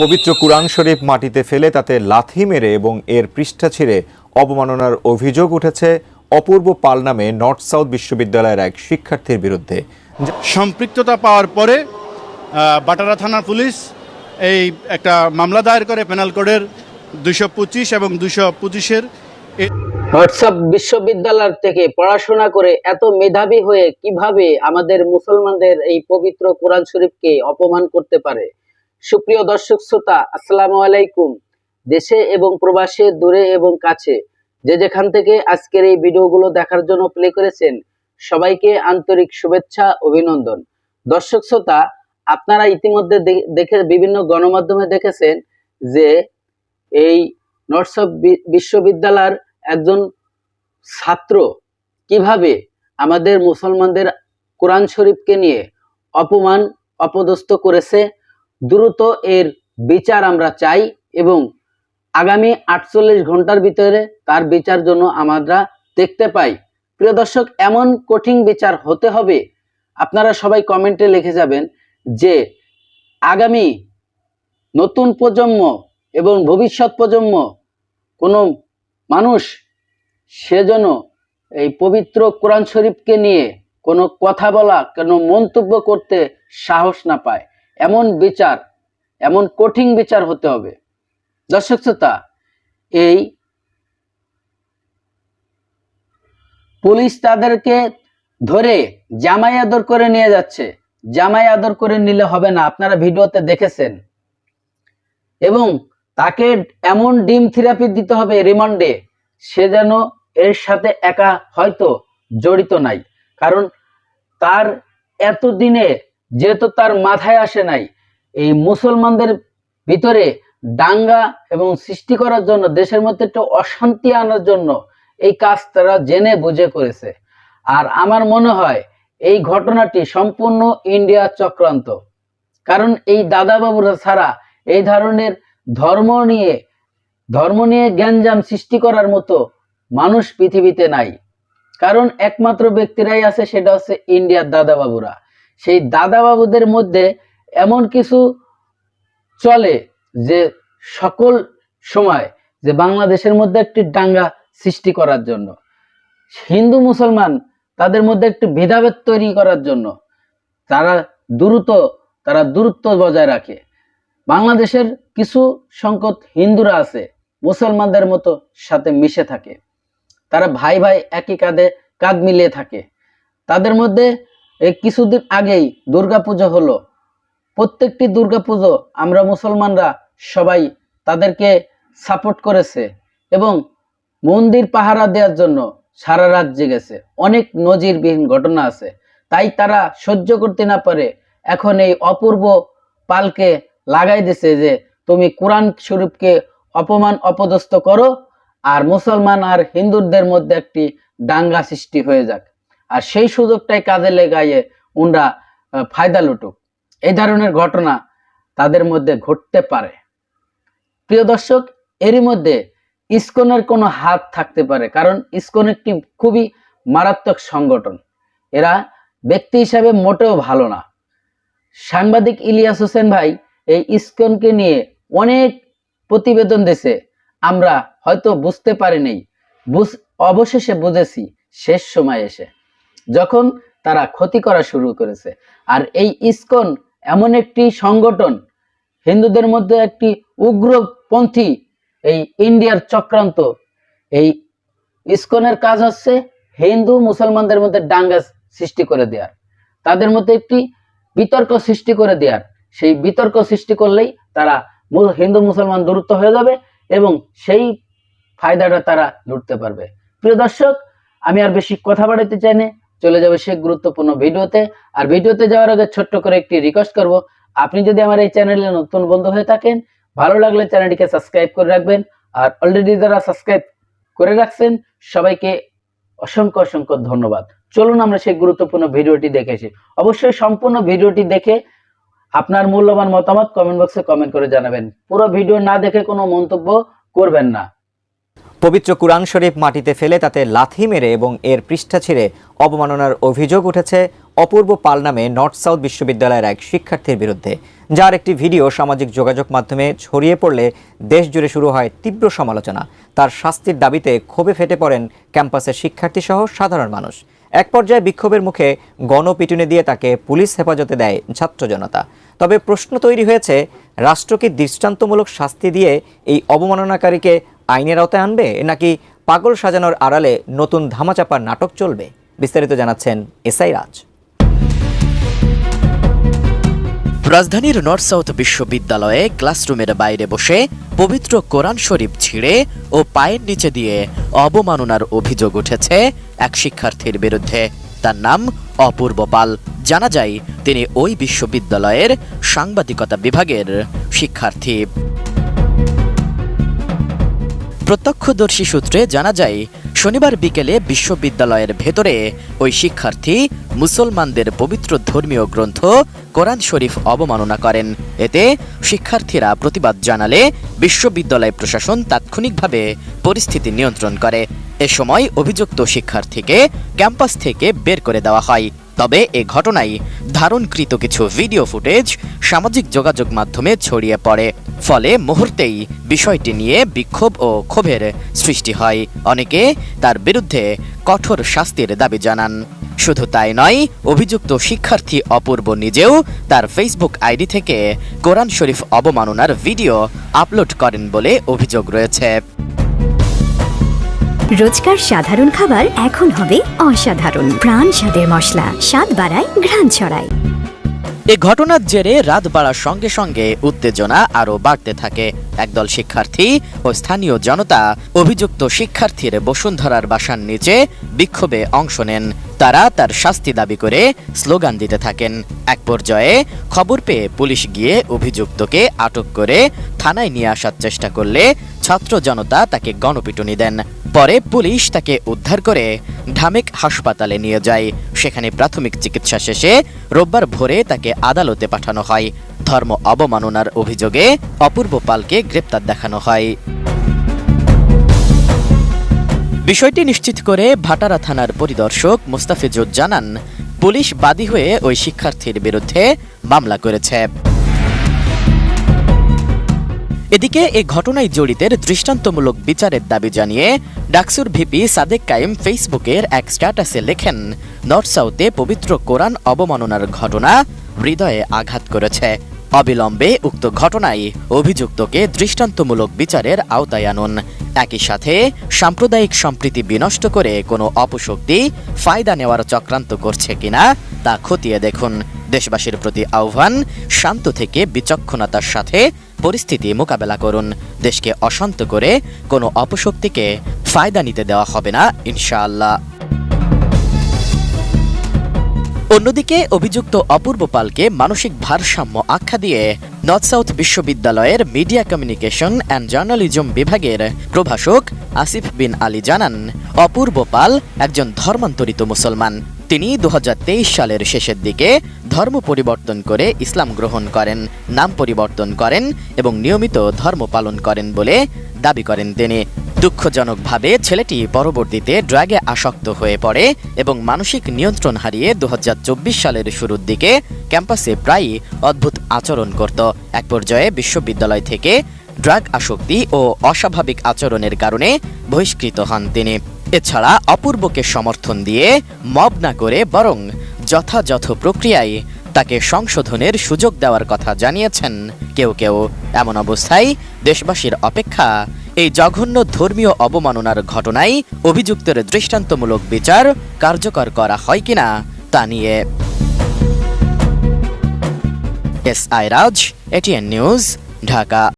পবিত্র কুরআন শরীফ মাটিতে ফেলে তাতে লাথি মেরে এবং এর পৃষ্ঠা ছিঁড়ে অবমাননার অভিযোগ উঠেছে অপূর্ব পাল নামে নর্থ সাউথ বিশ্ববিদ্যালয়ের এক শিক্ষার্থীর বিরুদ্ধে। সম্পৃক্ততা পাওয়ার পরে বাটারা থানার পুলিশ এই একটা মামলা দায়ের করে, পেনাল কোডের দুশো পঁচিশ এবং দুশো পঁচিশের। হোয়াটসঅ্যাপ বিশ্ববিদ্যালয় থেকে পড়াশোনা করে এত মেধাবী হয়ে কীভাবে আমাদের মুসলমানদের এই পবিত্র কোরআন শরীফকে অপমান করতে পারে? সুপ্রিয় দর্শক শ্রোতা, আসসালামু আলাইকুম। দেশে এবং প্রবাসে, দূরে এবং কাছে যে যেখান থেকে আজকের এই ভিডিওগুলো দেখার জন্য প্লে করেছেন, সবাইকে আন্তরিক শুভেচ্ছা, অভিনন্দন। দর্শক শ্রোতা, আপনারা ইতিমধ্যে দেখে, বিভিন্ন গণমাধ্যমে দেখেছেন যে এই নর্থ বিশ্ববিদ্যালয়ের একজন ছাত্র কীভাবে আমাদের মুসলমানদের কোরআন শরীফকে নিয়ে অপমান, অপদস্থ করেছে, দ্রুত এর বিচার আমরা চাই এবং আগামী আটচল্লিশ ঘণ্টার ভিতরে তার বিচার জন্য আমরা দেখতে পাই। প্রিয় দর্শক, এমন কঠিন বিচার হতে হবে। আপনারা সবাই কমেন্টে লিখে যাবেন যে আগামী নতুন প্রজন্ম এবং ভবিষ্যৎ প্রজন্ম কোনো মানুষ সে যেন এই পবিত্র কোরআন শরীফকে নিয়ে কোনো কথা বলা, কোনো মন্তব্য করতে সাহস না পায়। এমন বিচার, এমন কঠিন বিচার হতে হবে। দর্শক শ্রোতা, এই পুলিশ তাদেরকে ধরে জামাই আদর করে নিয়ে যাচ্ছে। জামাই আদর করে নিলে হবে না। আপনারা ভিডিওতে দেখেছেন। এবং তাকে এমন ডিম থেরাপি দিতে হবে, রিমান্ডে। সে যেন এর সাথে একা হয়তো জড়িত নাই। কারণ তার এতদিনে যেহেতু তার মাথায় আসে নাই, এই মুসলমানদের ভিতরে দাঙ্গা এবং সৃষ্টি করার জন্য, দেশের মধ্যে একটু অশান্তি আনার জন্য এই কাজ তারা জেনে বুঝে করেছে। আর আমার মনে হয় এই ঘটনাটি সম্পূর্ণ ইন্ডিয়া চক্রান্ত। কারণ এই দাদাবাবুরা ছাড়া এই ধরনের ধর্ম নিয়ে ধর্ম নিয়ে জ্ঞানজাম সৃষ্টি করার মতো মানুষ পৃথিবীতে নাই। কারণ একমাত্র ব্যক্তিরাই আছে, সেটা হচ্ছে ইন্ডিয়ার দাদাবাবুরা। সেই দাদাবাবুদের মধ্যে এমন কিছু চলে যে সকল সময় যে বাংলাদেশের মধ্যে একটি ডাঙ্গা সৃষ্টি করার জন্য, হিন্দু মুসলমান তাদের মধ্যে একটি ভেদাভেদ তৈরি করার জন্য তারা দ্রুত, তারা দূরত্ব বজায় রাখে। বাংলাদেশের কিছু সংকট হিন্দুরা আছে, মুসলমানদের মতো সাথে মিশে থাকে। তারা ভাই ভাই একই কাঁধে কাঁধ মিলিয়ে থাকে। তাদের মধ্যে কিছুদিন আগেই দুর্গাপুজো হলো। প্রত্যেকটি দুর্গাপুজো আমরা মুসলমানরা সবাই তাদেরকে সাপোর্ট করেছে এবং মন্দির পাহারা দেওয়ার জন্য সারা রাত জেগেছে। অনেক নজিরবিহীন ঘটনা আছে। তাই তারা সহ্য করতে না পারে। এখন এই অপূর্ব পালকে লাগাই দিছে যে তুমি কোরআন শরীফকে অপমান, অপদস্থ করো আর মুসলমান আর হিন্দুদের মধ্যে একটি দাঙ্গা সৃষ্টি হয়ে যাক। আর সেই সুযোগটাই কাজে লেগাইয়ে উনরা ফায়দা লুটুক। এই ধরনের ঘটনা তাদের মধ্যে ঘটতে পারে। প্রিয় দর্শক, এরই মধ্যে ইসকনের কোনো হাত থাকতে পারে, কারণ ইসকন একটি খুবই মারাত্মক সংগঠন। এরা ব্যক্তি হিসাবে মোটেও ভালো না। সাংবাদিক ইলিয়াস হোসেন ভাই এই ইসকনকে নিয়ে অনেক প্রতিবেদন দিছে আমরা হয়তো বুঝতে পারিনি। অবশেষে বুঝেছি শেষ সময় এসে, যখন তারা ক্ষতি করা শুরু করেছে। আর এই ইসকন এমন একটি সংগঠন, হিন্দুদের মধ্যে একটি উগ্রপন্থী, এই ইন্ডিয়ার চক্রান্ত। এই ইসকনের কাজ হচ্ছে হিন্দু মুসলমানদের মধ্যে দাঙ্গা সৃষ্টি করে দেওয়ার তাদের মধ্যে একটি বিতর্ক সৃষ্টি করে দেওয়ার সেই বিতর্ক সৃষ্টি করলেই তারা হিন্দু মুসলমান দূরত্ব হয়ে যাবে এবং সেই ফায়দাটা তারা লুটতে পারবে। প্রিয় দর্শক, আমি আর বেশি কথা বাড়াতে চাই না। চলে যাবে সে গুরুত্বপূর্ণ ভিডিওতে। আর ভিডিওতে যাওয়ার আগে ছোট্ট করে একটি রিকোয়েস্ট করব। আপনি যদি আমার এই চ্যানেলে নতুন বন্ধু হয়ে থাকেন, ভালো লাগলে চ্যানেলটিকে সাবস্ক্রাইব করে রাখবেন। আর অলরেডি যারা সাবস্ক্রাইব করে রাখছেন, সবাইকে অসংখ্য অসংখ্য ধন্যবাদ। চলুন আমরা সেই গুরুত্বপূর্ণ ভিডিওটি দেখেছি অবশ্যই সম্পূর্ণ ভিডিওটি দেখে আপনার মূল্যবান মতামত কমেন্ট বক্সে কমেন্ট করে জানাবেন। পুরো ভিডিও না দেখে কোনো মন্তব্য করবেন না। পবিত্র কুরআন শরীফ মাটিতে ফেলে তাতে লাথি মেরে এবং এর পৃষ্ঠা ছিঁড়ে অবমাননার অভিযোগ উঠেছে অপূর্ব পাল নামে নর্থ সাউথ বিশ্ববিদ্যালয়ের এক শিক্ষার্থীর বিরুদ্ধে। যার একটি ভিডিও সামাজিক যোগাযোগ মাধ্যমে ছড়িয়ে পড়লে দেশ জুড়ে শুরু হয় তীব্র সমালোচনা। তার শাস্তির দাবিতে ক্ষোভে ফেটে পড়েন ক্যাম্পাসের শিক্ষার্থী সহ সাধারণ মানুষ। এক পর্যায়ে বিক্ষোভের মুখে গণপিটুনি দিয়ে তাকে পুলিশ হেফাজতে দেয় ছাত্র জনতা। তবে প্রশ্ন তৈরি হয়েছে, রাষ্ট্র কি দৃষ্টান্তমূলক শাস্তি দিয়ে এই অবমাননাকারীকে আইনের আওতায় আনবে, নাকি পাগল সাজানোর আড়ালে নতুন ধামাচাপার নাটক চলবে? বিস্তারিত জানাচ্ছেন এসআই রাজ। রাজধানীর নর্থ সাউথ বিশ্ববিদ্যালয়ে ক্লাসরুমের বাইরে বসে পবিত্র কোরআন শরীফ ছিঁড়ে ও পায়ের নিচে দিয়ে অবমাননার অভিযোগ উঠেছে এক শিক্ষার্থীর বিরুদ্ধে। তার নাম অপূর্ব পাল। জানা যায়, তিনি ওই বিশ্ববিদ্যালয়ের সাংবাদিকতা বিভাগের শিক্ষার্থী। প্রত্যক্ষদর্শী সূত্রে জানা যায়, শনিবার বিকেলে বিশ্ববিদ্যালয়ের ভেতরে ওই শিক্ষার্থী মুসলমানদের পবিত্র ধর্মীয় গ্রন্থ কোরআন শরীফ অবমাননা করেন। এতে শিক্ষার্থীরা প্রতিবাদ জানালে বিশ্ববিদ্যালয় প্রশাসন তাৎক্ষণিকভাবে পরিস্থিতি নিয়ন্ত্রণ করে। এ সময় অভিযুক্ত শিক্ষার্থীকে ক্যাম্পাস থেকে বের করে দেওয়া হয়। তবে এ ঘটনায় ধারণকৃত কিছু ভিডিও ফুটেজ সামাজিক যোগাযোগ মাধ্যমে ছড়িয়ে পড়ে। ফলে মুহূর্তেই বিষয়টি নিয়ে বিক্ষোভ ও ক্ষোভের সৃষ্টি হয়। অনেকে তার বিরুদ্ধে কঠোর শাস্তির দাবি জানান। শুধু তাই নয়, অভিযুক্ত শিক্ষার্থী অপূর্ব নিজেও তার ফেসবুক আইডি থেকে কোরআন শরীফ অবমাননার ভিডিও আপলোড করেন বলে অভিযোগ রয়েছে। রোজকার সাধারণ খাবার এখন হবে অসাধারণ। প্রাণ স্বাদের মশলা, স্বাদ বাড়ায়, ঘ্রাণ ছড়ায়। এ ঘটনার জেরে রাত বাড়ার সঙ্গে সঙ্গে উত্তেজনা আরও বাড়তে থাকে। একদল শিক্ষার্থী ও স্থানীয় জনতা অভিযুক্ত শিক্ষার্থীর বসুন্ধরার বাসার নিচে বিক্ষোভে অংশ নেন। তারা তার শাস্তি দাবি করে স্লোগান দিতে থাকেন। এক পর্যায়ে খবর পেয়ে পুলিশ গিয়ে অভিযুক্তকে আটক করে থানায় নিয়ে আসার চেষ্টা করলে ছাত্র জনতা তাকে গণপিটুনি দেন। পরে পুলিশ তাকে উদ্ধার করে ঢামেক হাসপাতালে নিয়ে যায়। সেখানে প্রাথমিক চিকিৎসা শেষে রোববার ভোরে তাকে আদালতে পাঠানো হয়। ধর্ম অবমাননার অভিযোগে অপূর্ব পালকে গ্রেপ্তার দেখানো হয়। বিষয়টি নিশ্চিত করে ভাটারা থানার পরিদর্শক মোস্তাফিজুর জানান, পুলিশ বাদী হয়ে ওই শিক্ষার্থীর বিরুদ্ধে মামলা করেছে। এদিকে এ ঘটনায় জড়িতের দৃষ্টান্তমূলক বিচারের দাবি জানিয়ে ডাকসুর ভিপি সাদেক কাইম ফেসবুকের এক স্ট্যাটাসে লেখেন, নর্থ সাউথে পবিত্র কোরআন অবমাননার ঘটনা হৃদয়ে আঘাত করেছে। অবিলম্বে উক্ত ঘটনায় অভিযুক্তকে দৃষ্টান্তমূলক বিচারের আওতায় আনুন। একই সাথে সাম্প্রদায়িক সম্প্রীতি বিনষ্ট করে কোনো অপশক্তি ফায়দা নেওয়ার চক্রান্ত করছে কিনা তা খতিয়ে দেখুন। দেশবাসীর প্রতি আহ্বান, শান্ত থেকে বিচক্ষণতার সাথে পরিস্থিতি মোকাবেলা করুন। দেশকে অশান্ত করে কোনো অপশক্তিকে ফায়দা নিতে দেওয়া হবে না ইনশাআল্লাহ। অন্যদিকে অভিযুক্ত অপূর্ব পালকে মানসিক ভারসাম্য আখ্যা দিয়ে নর্থ সাউথ বিশ্ববিদ্যালয়ের মিডিয়া কমিউনিকেশন অ্যান্ড জার্নালিজম বিভাগের প্রভাষক আসিফ বিন আলী জানান, অপূর্ব পাল একজন ধর্মান্তরিত মুসলমান। তিনি দু হাজার তেইশ সালের শেষের দিকে ধর্ম পরিবর্তন করে ইসলাম গ্রহণ করেন, নাম পরিবর্তন করেন এবং নিয়মিত ধর্ম পালন করেন বলে দাবি করেন তিনি। দুঃখজনকভাবে ছেলেটি পরবর্তীতে ড্রাগে আসক্ত হয়ে পড়ে এবং মানসিক নিয়ন্ত্রণ হারিয়ে দুহাজার চব্বিশ সালের শুরুর দিকে ক্যাম্পাসে প্রায়ই অদ্ভুত আচরণ করত। এক পর্যায়ে বিশ্ববিদ্যালয় থেকে ড্রাগ আসক্তি ও অস্বাভাবিক আচরণের কারণে বহিষ্কৃত হন তিনি। এছাড়া অপূর্বকে সমর্থন দিয়ে মব না করে বরং যথাযথ প্রক্রিয়ায় তাকে সংশোধনের সুযোগ দেওয়ার কথা জানিয়েছেন কেউ কেউ। এমন অবস্থায় দেশবাসীর অপেক্ষা এই জঘন্য ধর্মীয় অবমাননার ঘটনায় অভিযুক্তের দৃষ্টান্তমূলক বিচার কার্যকর করা হয় কিনা তা নিয়ে। S I Raj, ATN news, Dhaka.